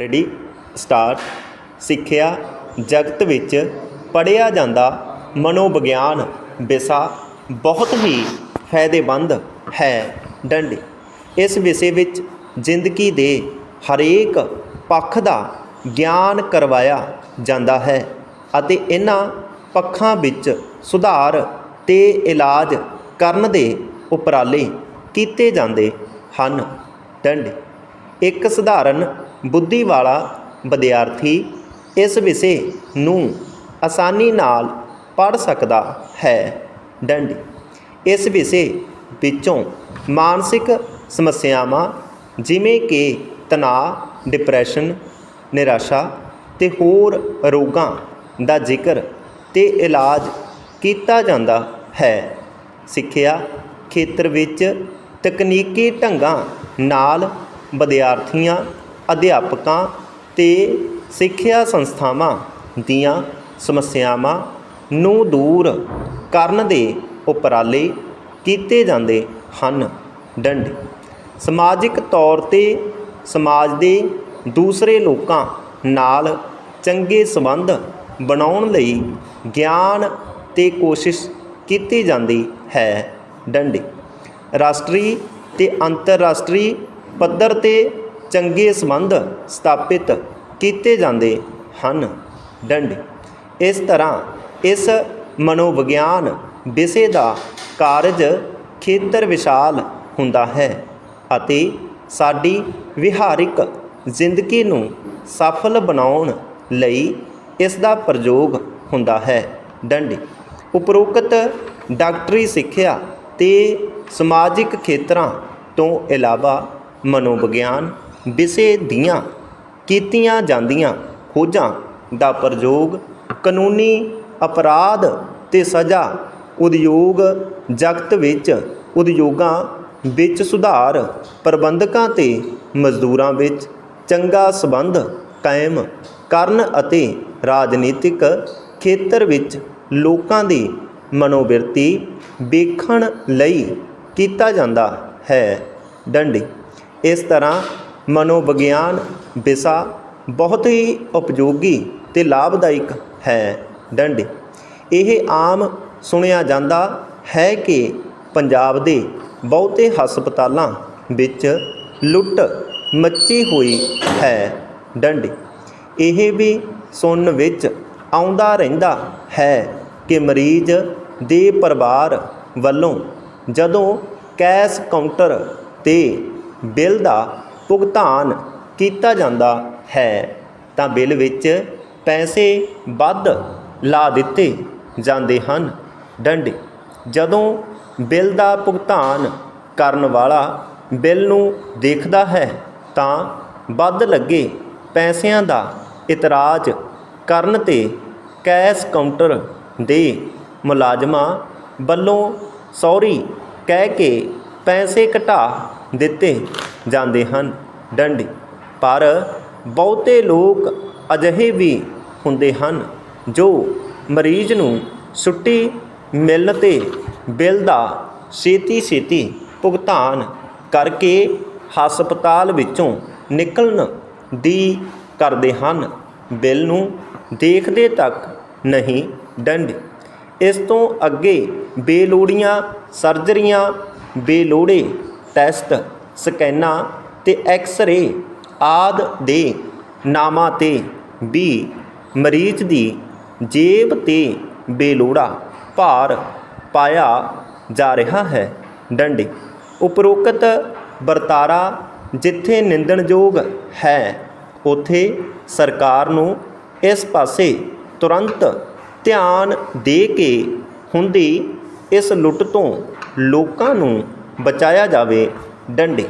Ready, start. ਸਿੱਖਿਆ ਜਗਤ ਵਿੱਚ ਪੜ੍ਹਿਆ ਜਾਂਦਾ ਮਨੋਵਿਗਿਆਨ ਵਿਸ਼ਾ ਬਹੁਤ ਹੀ ਫਾਇਦੇਮੰਦ ਹੈ ਡੰਡੀ। ਇਸ ਵਿਸ਼ੇ ਵਿੱਚ ਜ਼ਿੰਦਗੀ ਦੇ ਹਰੇਕ ਪੱਖ ਦਾ ਗਿਆਨ ਕਰਵਾਇਆ ਜਾਂਦਾ ਹੈ ਅਤੇ ਇਹਨਾਂ ਪੱਖਾਂ ਵਿੱਚ ਸੁਧਾਰ ਤੇ ਇਲਾਜ ਕਰਨ ਦੇ ਉਪਰਾਲੇ ਕੀਤੇ ਜਾਂਦੇ ਹਨ। ਡੰਡੀ, ਇੱਕ ਸਧਾਰਨ ਬੁੱਧੀ ਵਾਲਾ ਵਿਦਿਆਰਥੀ ਇਸ ਵਿਸ਼ੇ ਨੂੰ ਆਸਾਨੀ ਨਾਲ ਪੜ੍ਹ ਸਕਦਾ ਹੈ। ਡੰਡੀ, ਇਸ ਵਿਸ਼ੇ ਵਿੱਚੋਂ ਮਾਨਸਿਕ ਸਮੱਸਿਆਵਾਂ ਜਿਵੇਂ ਕਿ ਤਣਾਅ ਡਿਪਰੈਸ਼ਨ ਨਿਰਾਸ਼ਾ ਤੇ ਹੋਰ ਰੋਗਾਂ ਦਾ ਜ਼ਿਕਰ ਤੇ ਇਲਾਜ ਕੀਤਾ ਜਾਂਦਾ ਹੈ। ਸਿੱਖਿਆ ਖੇਤਰ ਵਿੱਚ ਤਕਨੀਕੀ ਢੰਗਾਂ ਨਾਲ ਵਿਦਿਆਰਥੀਆਂ ਅਧਿਆਪਕਾਂ ਅਤੇ ਸਿੱਖਿਆ ਸੰਸਥਾਵਾਂ ਦੀਆਂ ਸਮੱਸਿਆਵਾਂ ਨੂੰ ਦੂਰ ਕਰਨ ਦੇ ਉਪਰਾਲੇ ਕੀਤੇ ਜਾਂਦੇ ਹਨ। ਡੰਡੀ ਸਮਾਜਿਕ ਤੌਰ ਤੇ ਸਮਾਜ ਦੇ ਦੂਸਰੇ ਲੋਕਾਂ ਨਾਲ ਚੰਗੇ ਸੰਬੰਧ ਬਣਾਉਣ ਲਈ ਗਿਆਨ ਅਤੇ ਕੋਸ਼ਿਸ਼ ਕੀਤੀ ਜਾਂਦੀ ਹੈ। ਡੰਡੀ ਰਾਸ਼ਟਰੀ ਅਤੇ ਅੰਤਰਰਾਸ਼ਟਰੀ ਪੱਧਰ ਤੇ ਚੰਗੇ ਸੰਬੰਧ ਸਥਾਪਿਤ ਕੀਤੇ ਜਾਂਦੇ ਹਨ। ਡੰਡੀ ਇਸ ਤਰ੍ਹਾਂ ਇਸ ਮਨੋਵਿਗਿਆਨ ਵਿਸ਼ੇ ਦਾ ਕਾਰਜ ਖੇਤਰ ਵਿਸ਼ਾਲ ਹੁੰਦਾ ਹੈ ਅਤੇ ਸਾਡੀ ਵਿਹਾਰਿਕ ਜ਼ਿੰਦਗੀ ਨੂੰ ਸਫਲ ਬਣਾਉਣ ਲਈ ਇਸ ਦਾ ਪ੍ਰਯੋਗ ਹੁੰਦਾ ਹੈ। ਡੰਡੀ ਉਪਰੋਕਤ ਡਾਕਟਰੀ ਸਿੱਖਿਆ ਤੇ ਸਮਾਜਿਕ ਖੇਤਰਾਂ ਤੋਂ ਇਲਾਵਾ ਮਨੋਵਿਗਿਆਨ ਵਿਸ਼ੇ ਦੀਆਂ ਕੀਤੀਆਂ ਜਾਂਦੀਆਂ ਖੋਜਾਂ ਦਾ ਪ੍ਰਯੋਗ ਕਾਨੂੰਨੀ ਅਪਰਾਧ ਤੇ ਸਜ਼ਾ ਉਦਯੋਗ ਜਗਤ ਵਿੱਚ ਉਦਯੋਗਾਂ ਵਿੱਚ ਸੁਧਾਰ ਪ੍ਰਬੰਧਕਾਂ ਤੇ ਮਜ਼ਦੂਰਾਂ ਵਿੱਚ ਚੰਗਾ ਸਬੰਧ ਕਾਇਮ ਕਰਨ ਅਤੇ ਰਾਜਨੀਤਿਕ ਖੇਤਰ ਵਿੱਚ ਲੋਕਾਂ ਦੀ ਮਨੋਵਿਰਤੀ ਵੇਖਣ ਲਈ ਕੀਤਾ ਜਾਂਦਾ ਹੈ। ਡੰਡੀ, ਇਸ ਤਰ੍ਹਾਂ ਮਨੋਵਿਗਿਆਨ ਵਿਸ਼ਾ ਬਹੁਤ ਹੀ ਉਪਯੋਗੀ ਅਤੇ ਲਾਭਦਾਇਕ ਹੈ। ਡੰਡੀ ਇਹ ਆਮ ਸੁਣਿਆ ਜਾਂਦਾ ਹੈ ਕਿ ਪੰਜਾਬ ਦੇ ਬਹੁਤੇ ਹਸਪਤਾਲਾਂ ਵਿੱਚ ਲੁੱਟ ਮੱਚੀ ਹੋਈ ਹੈ। ਡੰਡੀ ਇਹ ਵੀ ਸੁਣਨ ਵਿੱਚ ਆਉਂਦਾ ਰਹਿੰਦਾ ਹੈ ਕਿ ਮਰੀਜ਼ ਦੇ ਪਰਿਵਾਰ ਵੱਲੋਂ ਜਦੋਂ ਕੈਸ਼ ਕਾਊਂਟਰ ਤੇ ਬਿੱਲ ਦਾ ਭੁਗਤਾਨ ਕੀਤਾ ਜਾਂਦਾ ਹੈ, ਤਾਂ ਬਿੱਲ ਵਿੱਚ ਪੈਸੇ ਵੱਧ ਲਾ ਦਿੱਤੇ ਜਾਂਦੇ ਹਨ। ਡੰਡੇ, ਜਦੋਂ ਬਿੱਲ ਦਾ ਭੁਗਤਾਨ ਕਰਨ ਵਾਲਾ ਬਿੱਲ ਨੂੰ ਦੇਖਦਾ ਹੈ, ਤਾਂ ਵੱਧ ਲੱਗੇ ਪੈਸਿਆਂ ਦਾ ਇਤਰਾਜ਼ ਕਰਨ ਤੇ ਕੈਸ਼ ਕਾਊਂਟਰ ਦੇ ਮੁਲਾਜ਼ਮਾਂ ਵੱਲੋਂ ਸੌਰੀ ਕਹਿ ਕੇ ਪੈਸੇ ਘਟਾ ਦਿੱਤੇ ਜਾਂਦੇ ਹਨ। ਡੰਡੀ। ਪਰ ਬਹੁਤੇ ਲੋਕ ਅਜਿਹੇ ਵੀ ਹੁੰਦੇ ਹਨ ਜੋ ਮਰੀਜ਼ ਨੂੰ ਛੁੱਟੀ ਮਿਲਣ ਤੇ ਬਿੱਲ ਦਾ ਛੇਤੀ ਛੇਤੀ ਭੁਗਤਾਨ ਕਰਕੇ ਹਸਪਤਾਲ ਵਿੱਚੋਂ ਨਿਕਲਣ ਦੀ ਕਰਦੇ ਹਨ। ਬਿੱਲ ਨੂੰ ਦੇਖਦੇ ਤੱਕ ਨਹੀਂ। ਡੰਡ। ਇਸ ਤੋਂ ਅੱਗੇ ਬੇਲੋੜੀਆਂ, ਸਰਜਰੀਆਂ, ਬੇਲੋੜੇ ਟੈਸਟ, ਸਕੈਨਾਂ ਅਤੇ ਐਕਸਰੇ ਆਦਿ ਦੇ ਨਾਮਾਂ ਤੇ ਵੀ ਮਰੀਜ਼ ਦੀ ਜੇਬ ਤੇ ਬੇਲੋੜਾ ਭਾਰ ਪਾਇਆ ਜਾ ਰਿਹਾ ਹੈ। ਡੰਡੇ। ਉਪਰੋਕਤ ਵਰਤਾਰਾ ਜਿੱਥੇ ਨਿੰਦਣਯੋਗ ਹੈ, ਉਥੇ ਸਰਕਾਰ ਨੂੰ ਇਸ ਪਾਸੇ ਤੁਰੰਤ ਧਿਆਨ ਦੇ ਕੇ ਹੁੰਦੀ ਇਸ ਲੁੱਟ ਤੋਂ ਲੋਕਾਂ ਨੂੰ ਬਚਾਇਆ ਜਾਵੇ ਡੰਡੇ।